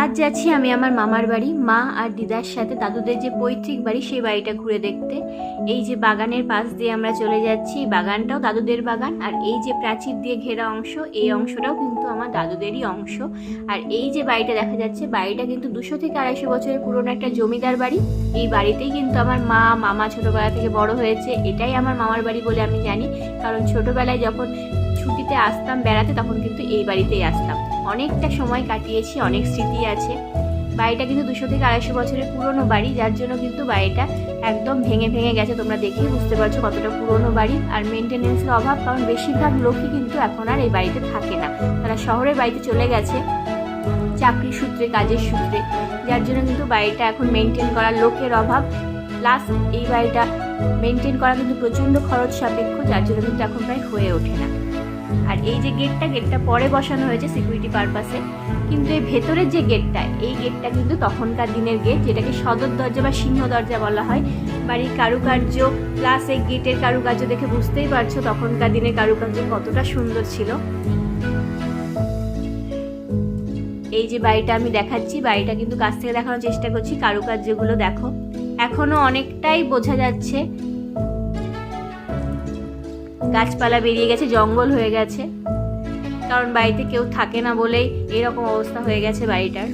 আজ যাচ্ছি আমি আমার মামার বাড়ি। মা আর দিদার সাথে দাদুদের যে পৈতৃক বাড়ি, সেই বাড়িটা ঘুরে দেখতে। এই যে বাগানের পাশ দিয়ে আমরা চলে যাচ্ছি বাগানটাও দাদুদের বাগান। আর এই যে প্রাচীর দিয়ে ঘেরা অংশ, এই অংশটাও কিন্তু আমার দাদুদেরই অংশ। আর এই যে বাড়িটা দেখা যাচ্ছে, বাড়িটা কিন্তু দুশো থেকে আড়াইশো বছরের পুরনো একটা জমিদার বাড়ি। এই বাড়িতেই কিন্তু আমার মা, মামা ছোটোবেলা থেকে বড় হয়েছে। এটাই আমার মামার বাড়ি বলে আমি জানি। কারণ ছোটোবেলায় যখন ছুটিতে আসতাম বেড়াতে, তখন কিন্তু এই বাড়িতেই আসতাম। অনেকটা সময় কাটিয়েছি, অনেক স্মৃতি আছে। বাড়িটা কিন্তু দুশো থেকে আড়াইশো বছরের পুরনো বাড়ি, যার জন্য কিন্তু বাড়িটা একদম ভেঙে ভেঙে গেছে। তোমরা দেখেই বুঝতে পারছ কতটা পুরনো বাড়ি। আর মেনটেনেন্সের অভাব, কারণ বেশিরভাগ লোকই কিন্তু এখন আর এই বাড়িতে থাকে না। তারা শহরের বাড়িতে চলে গেছে চাকরি সূত্রে, কাজের সূত্রে। যার জন্য কিন্তু বাড়িটা এখন মেনটেন করার লোকের অভাব। প্লাস এই বাড়িটা মেনটেন করা কিন্তু প্রচণ্ড খরচ সাপেক্ষ, যার জন্য কিন্তু এখন প্রায় হয়ে ওঠে না। আর এই যে গেটটা গেটটা পরে বসানো হয়েছে সিকিউরিটি পারপাসে কিন্তু এই ভেতরের যে গেটটা, এই গেটটা কিন্তু তখনকার দিনের গেট, যেটাকে সদর দরজা বা সিংহ দরজা বলা হয়। বাড়ির কারুকার্য প্লাস এই গেটের কারুকার্য দেখে বুঝতেই পারছ তখনকার দিনের কারুকার্য কতটা সুন্দর ছিল। এই যে বাড়িটা আমি দেখাচ্ছি, বাড়িটা কিন্তু কাছ থেকে দেখানোর চেষ্টা করছি, কারুকার্যগুলো দেখো। এখনও অনেকটাই বোঝা যাচ্ছে গাছপালা বেরিয়ে গেছে, জঙ্গল হয়ে গেছে। কারণ বাড়িতে কেউ থাকে না বলেই এরকম অবস্থা হয়ে গেছে বাড়িটার।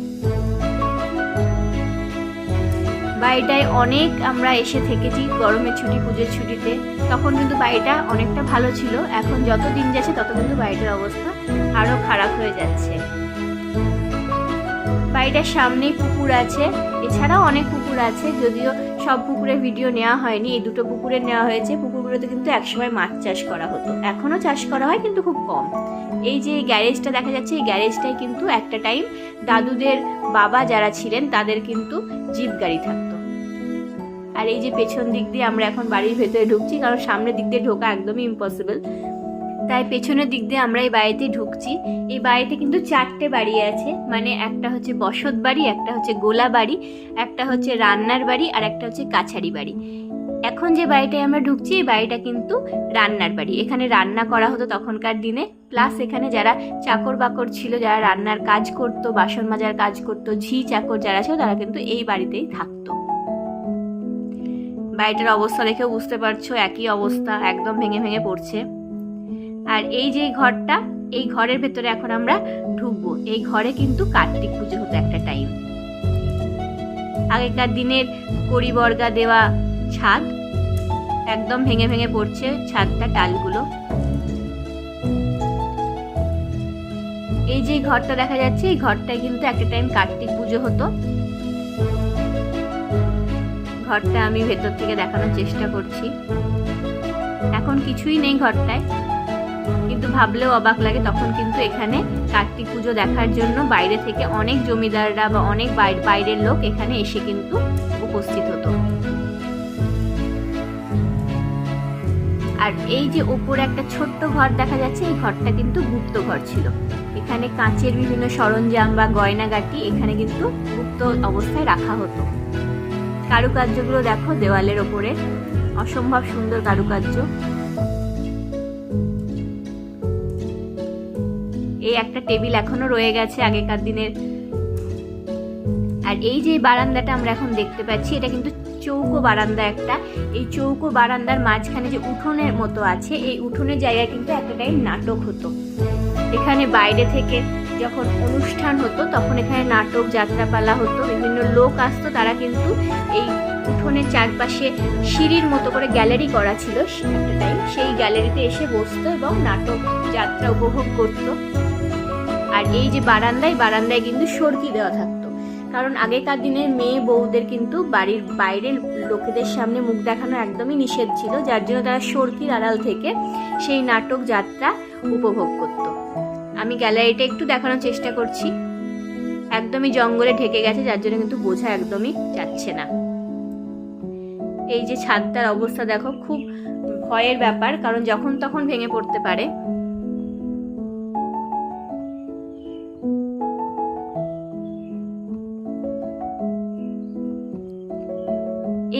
বাড়িটায় অনেক আমরা এসে থেকেছি গরমের ছুটি, পুজোর ছুটিতে। তখন কিন্তু বাড়িটা অনেকটা ভালো ছিল। এখন যত দিন যাচ্ছে, তত কিন্তু বাড়িটার অবস্থা আরও খারাপ হয়ে যাচ্ছে। বাড়িটার সামনেই পুকুর আছে। এছাড়াও অনেক পুকুর আছে, যদিও সব পুকুরের ভিডিও নেওয়া হয়নি, এই দুটো পুকুরে নেওয়া হয়েছে। পুকুরগুলোতে কিন্তু একসময় মাছ চাষ করা হতো। এখনও চাষ করা হয় কিন্তু খুব কম। এই যে গ্যারেজটা দেখা যাচ্ছে, এই গ্যারেজটাই কিন্তু একটা টাইম দাদুদের বাবা যারা ছিলেন, তাদের কিন্তু জিপ গাড়ি থাকতো। আর এই যে পেছন দিক দিয়ে আমরা এখন বাড়ির ভেতরে ঢুকছি, কারণ সামনের দিক দিয়ে ঢোকা একদমই ইম্পসিবল তাই পেছনের দিক দিয়ে আমরা এই বাড়িতে ঢুকছি। এই বাড়িতে কিন্তু চারটে বাড়ি আছে। মানে একটা হচ্ছে বসত বাড়ি, একটা হচ্ছে গোলা বাড়ি, একটা হচ্ছে রান্নার বাড়ি, আর একটা হচ্ছে কাছারি বাড়ি। এখন যে বাড়িটায় আমরা ঢুকছি, এই বাড়িটা কিন্তু রান্নার বাড়ি। এখানে রান্না করা হতো তখনকার দিনে। প্লাস এখানে যারা চাকর বাকর ছিল, যারা রান্নার কাজ করতো, বাসন মাজার কাজ করতো, ঝি চাকর যারা ছিল, তারা কিন্তু এই বাড়িতেই থাকতো। বাড়িটার অবস্থা দেখেও বুঝতে পারছ, একই অবস্থা, একদম ভেঙে ভেঙে পড়ছে। আর এই যে ঘরটা, এই ঘরের ভেতরে এখন আমরা ঢুকবো। এই ঘরে কিন্তু কার্তিক পুজো হতো একটা টাইম আগেকার দিনের কড়িবর্গা দেওয়া ছাদ একদম ভেঙে ভেঙে পড়ছে ছাদটা, টালগুলো। এই যে ঘরটা দেখা যাচ্ছে, এই ঘরটায় কিন্তু একটা টাইম কার্তিক পুজো হতো। ঘরটা আমি ভেতর থেকে দেখানোর চেষ্টা করছি। এখন কিছুই নেই ঘরটায়। কিন্তু ভাবলেও অবাক লাগে তখন কিন্তু এখানে কার্তিক পুজো দেখার জন্য বাইরে থেকে অনেক জমিদাররা বা অনেক বাইর- বাইরের লোক এখানে এসে কিন্তু উপস্থিত হতো। আর এই যে ওপরে একটা ছোট্ট ঘর দেখা যাচ্ছে, এই ঘরটা কিন্তু গুপ্ত ঘর ছিল। এখানে কাঁচের বিভিন্ন সরঞ্জাম বা গয়নাগাটি এখানে কিন্তু গুপ্ত অবস্থায় রাখা হতো। কারুকার্যগুলো দেখো, দেওয়ালের ওপরে। অসম্ভব সুন্দর কারুকার্য। এই একটা টেবিল এখনও রয়ে গেছে আগেকার দিনের। আর এই যে বারান্দাটা আমরা এখন দেখতে পাচ্ছি, এটা কিন্তু চৌকো বারান্দা একটা। এই চৌকো বারান্দার মাঝখানে যে উঠোনের মতো আছে, এই উঠোনের জায়গায় কিন্তু একটা টাইম নাটক হতো। এখানে বাইরে থেকে যখন অনুষ্ঠান হতো, তখন এখানে নাটক, যাত্রাপালা হতো, বিভিন্ন লোক আসতো, তারা কিন্তু এই উঠোনের চারপাশে সিঁড়ির মতো করে গ্যালারি করা ছিল। টাইম সেই গ্যালারিতে এসে বসতো এবং নাটক, যাত্রা উপভোগ করতো। আর এই যে বারান্দায় বারান্দায় কিন্তু সরকি দেওয়া থাকতো। কারণ আগেকার দিনের মেয়ে বউদের কিন্তু বাড়ির বাইরের লোকেদের সামনে মুখ দেখানো একদমই নিষেধ ছিল, যার জন্য তারা সরকির আড়াল থেকে সেই নাটক যাত্রা উপভোগ করত। আমি গ্যালারিটা একটু দেখানোর চেষ্টা করছি। একদমই জঙ্গলে ঢেকে গেছে, যার জন্য কিন্তু বোঝা একদমই যাচ্ছে না। এই যে ছাদটার অবস্থা দেখো, খুব ভয়ের ব্যাপার, কারণ যখন তখন ভেঙে পড়তে পারে।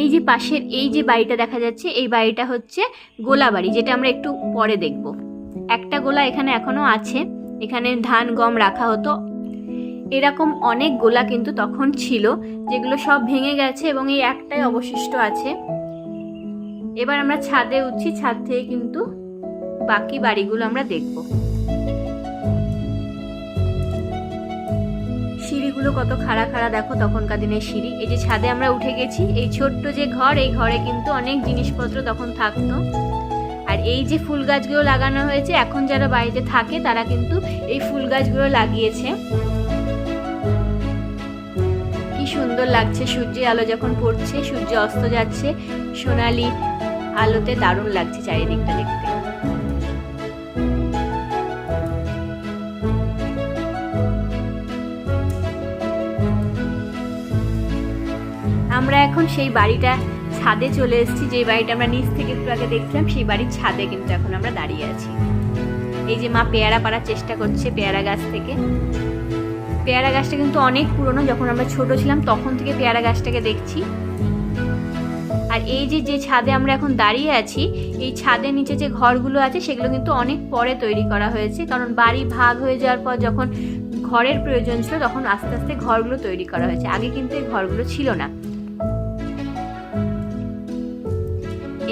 এই যে পাশের, এই যে বাড়িটা দেখা যাচ্ছে, এই বাড়িটা হচ্ছে গোলা বাড়ি, যেটা আমরা একটু পরে দেখব। একটা গোলা এখানে এখনও আছে, এখানে ধান, গম রাখা হতো। এরকম অনেক গোলা কিন্তু তখন ছিল, যেগুলো সব ভেঙে গেছে এবং এই একটাই অবশিষ্ট আছে। এবার আমরা ছাদে উঠছি, ছাদ থেকে কিন্তু বাকি বাড়িগুলো আমরা দেখব। সিঁড়িগুলো কত খাড়া খাড়া দেখো তখনকার দিনের সিঁড়ি। এই যে ছাদে আমরা উঠে গেছি, এই ছোট্ট যে ঘর, এই ঘরে কিন্তু অনেক জিনিসপত্র তখন থাকতো। আর এই যে ফুল গাছগুলো লাগানো হয়েছে, এখন যারা বাড়িতে থাকে তারা কিন্তু এই ফুল গাছগুলো লাগিয়েছে। কি সুন্দর লাগছে, সূর্যের আলো যখন পড়ছে, সূর্য অস্ত যাচ্ছে, সোনালি আলোতে দারুণ লাগছে চারিদিকটা দেখতে। আমরা এখন সেই বাড়িটা ছাদে চলে এসেছি, যে বাড়িটা আমরা নিচ থেকে একটু আগে দেখছিলাম, সেই বাড়ির ছাদে কিন্তু এখন আমরা দাঁড়িয়ে আছি। এই যে মা পেয়ারা পাড়ার চেষ্টা করছে পেয়ারা গাছ থেকে। পেয়ারা গাছটা কিন্তু অনেক পুরনো, যখন আমরা ছোট ছিলাম তখন থেকে পেয়ারা গাছটাকে দেখছি। আর এই যে যে ছাদে আমরা এখন দাঁড়িয়ে আছি, এই ছাদের নিচে যে ঘরগুলো আছে, সেগুলো কিন্তু অনেক পরে তৈরি করা হয়েছে। কারণ বাড়ি ভাগ হয়ে যাওয়ার পর যখন ঘরের প্রয়োজন ছিল, তখন আস্তে আস্তে ঘরগুলো তৈরি করা হয়েছে। আগে কিন্তু এই ঘরগুলো ছিল না।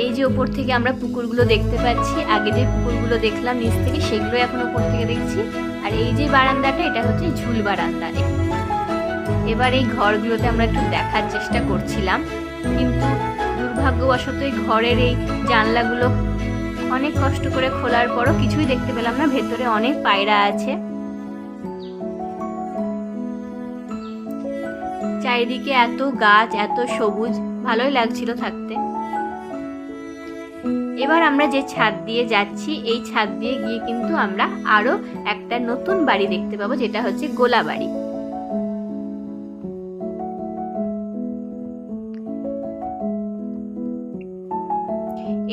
এই যে ওপর থেকে আমরা পুকুরগুলো দেখতে পাচ্ছি, আগে যে পুকুরগুলো দেখলাম নিচ থেকে সেগুলো এখন ওপর থেকে দেখছি। আর এই যে বারান্দাটা, এটা হচ্ছে ঝুল বারান্দা। এবার এই ঘরগুলোতে আমরা একটু দেখার চেষ্টা করছিলাম, কিন্তু দুর্ভাগ্যবশত এই ঘরের এই জানলাগুলো অনেক কষ্ট করে খোলার পরও কিছুই দেখতে পেলাম না, ভেতরে অনেক পায়রা আছে। চারিদিকে এত গাছ, এত সবুজ, ভালোই লাগছিল থাকতে। এবার আমরা যে ছাদ দিয়ে যাচ্ছি, এই ছাদ দিয়ে গিয়ে কিন্তু আমরা আরও একটা নতুন বাড়ি দেখতে পাবো, যেটা হচ্ছে গোলা বাড়ি।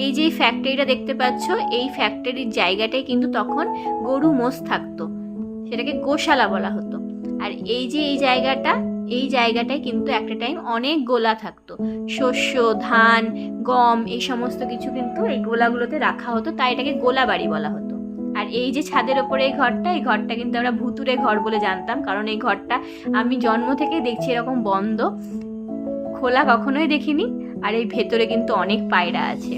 এই যে ফ্যাক্টরিটা দেখতে পাচ্ছ, এই ফ্যাক্টরির জায়গাটায় কিন্তু তখন গরু মোষ থাকতো। সেটাকে গোশালা বলা হতো। আর এই যে এই জায়গাটা এই জায়গাটায় কিন্তু একটা টাইম অনেক গোলা থাকতো। শস্য, ধান, গম, এই সমস্ত কিছু কিন্তু এই গোলাগুলোতে রাখা হতো, তাই এটাকে গোলা বাড়ি বলা হতো। আর এই যে ছাদের ওপরে এই ঘরটা এই ঘরটা কিন্তু আমরা ভুতুরে ঘর বলে জানতাম, কারণ এই ঘরটা আমি জন্ম থেকে দেখছি এরকম বন্ধ, খোলা কখনোই দেখিনি, আর এই ভেতরে কিন্তু অনেক পায়রা আছে।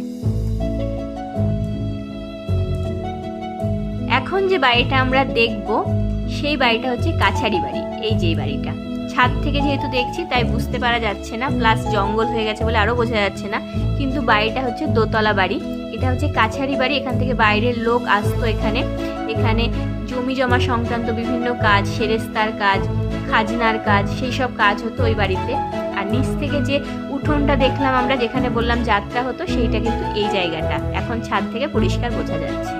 এখন যে বাড়িটা আমরা দেখব, সেই বাড়িটা হচ্ছে কাছারি বাড়ি, এই যে বাড়িটা। ছাদ থেকে যেহেতু দেখছি, তাই বুঝতে পারা যাচ্ছে না। প্লাস জঙ্গল হয়ে গেছে বলে আরও বোঝা যাচ্ছে না। কিন্তু বাড়িটা হচ্ছে দোতলা বাড়ি। এটা হচ্ছে কাছারি বাড়ি। এখান থেকে বাইরের লোক আসতো এখানে। এখানে জমি জমা সংক্রান্ত বিভিন্ন কাজ, সেরেস্তার কাজ, খাজনার কাজ, সেই সব কাজ হতো ওই বাড়িতে। আর নিচ থেকে যে উঠোনটা দেখলাম আমরা, যেখানে বললাম যাত্রা হতো, সেইটা কিন্তু এই জায়গাটা। এখন ছাদ থেকে পরিষ্কার বোঝা যাচ্ছে।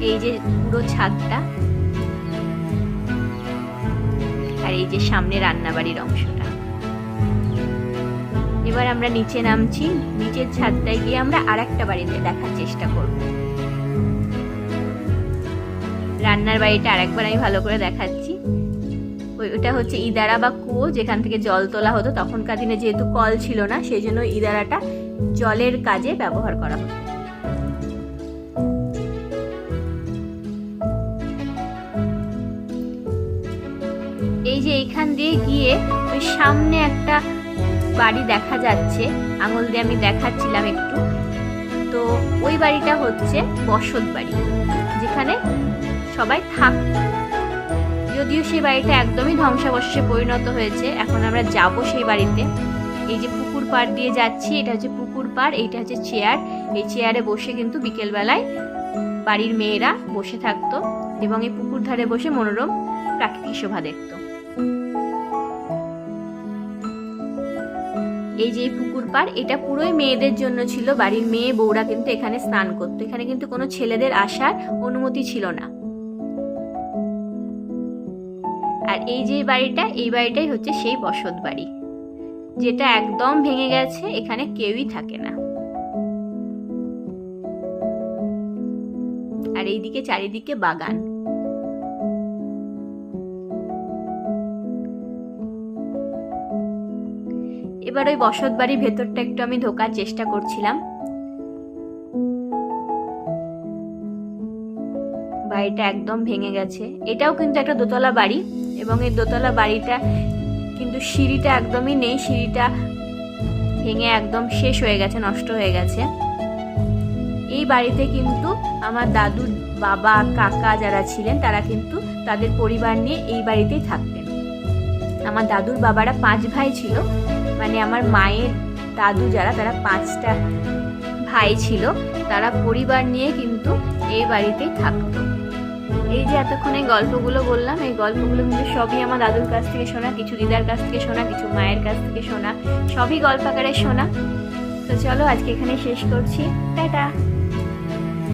এই যে পুরো ছাদটা এই যে সামনে রান্নাবাড়ির অংশটা। এবার আমরা নিচে নামছি, নিচের ছাদটায় গিয়ে আমরা আর একটা বাড়িতে দেখার চেষ্টা করব। রান্নার বাড়িটা আরেকবার আমি ভালো করে দেখাচ্ছি। ওটা হচ্ছে ইদারা বা কুয়ো, যেখান থেকে জল তোলা হতো। তখনকার দিনে যেহেতু কল ছিল না, সেই জন্য ইদারাটা জলের কাজে ব্যবহার করা হতো। এই দিয়ে গিয়ে ওই সামনে একটা বাড়ি দেখা যাচ্ছে। আঙুল দিয়ে আমি দেখাচ্ছিলাম একটু। তো ওই বাড়িটা হচ্ছে বসত বাড়ি, যেখানে সবাই থাকত যদিও সেই বাড়িটা একদমই ধ্বংসাবশেষে পরিণত হয়েছে, এখন আমরা যাব সেই বাড়িতে। এই যে পুকুর পাড় দিয়ে যাচ্ছি, এটা হচ্ছে পুকুর পাড়, এইটা হচ্ছে চেয়ার। এই চেয়ারে বসে কিন্তু বিকেলবেলায় বাড়ির মেয়েরা বসে থাকতো এবং এই পুকুর ধারে বসে মনোরম প্রাকৃতিক শোভা দেখতো। এই যে পুকুর পাড়, এটা পুরোই মেয়েদের জন্য ছিল। বাড়ির মেয়ে, বউরা কিন্তু এখানে স্নান করতো। এখানে কিন্তু কোনো ছেলেদের আসার অনুমতি ছিল না। আর এই যে বাড়িটা, এই বাড়িটাই হচ্ছে সেই বসত বাড়ি। যেটা একদম ভেঙে গেছে, এখানে কেউই থাকে না। আর এইদিকে চারিদিকে বাগান। এবার ওই বসত বাড়ির ভেতরটা একটু আমি ঢোকার চেষ্টা করছিলাম। বাড়িটা একদম ভেঙে গেছে। এটাও কিন্তু একটা দোতলা বাড়ি এবং এই দোতলা বাড়িটা কিন্তু সিঁড়িটা একদমই নেই, সিঁড়িটা ভেঙে একদম শেষ হয়ে গেছে, নষ্ট হয়ে গেছে। এই বাড়িতে কিন্তু আমার দাদুর বাবা, কাকা যারা ছিলেন তারা কিন্তু তাদের পরিবার নিয়ে এই বাড়িতেই থাকতেন। আমার দাদুর বাবারা পাঁচ ভাই ছিল মানে আমার মায়ের দাদু যারা, তারা পাঁচটা ভাই ছিল, তারা পরিবার নিয়ে কিন্তু এই বাড়িতেই থাকতো। এই যে এতক্ষণ এই গল্পগুলো বললাম, এই গল্পগুলো কিন্তু সবই আমার দাদুর কাছ থেকে শোনা, কিছু দিদার কাছ থেকে শোনা, কিছু মায়ের কাছ থেকে শোনা, সবই গল্প আকারে শোনা। তো চলো আজকে এখানে শেষ করছি। টাটা!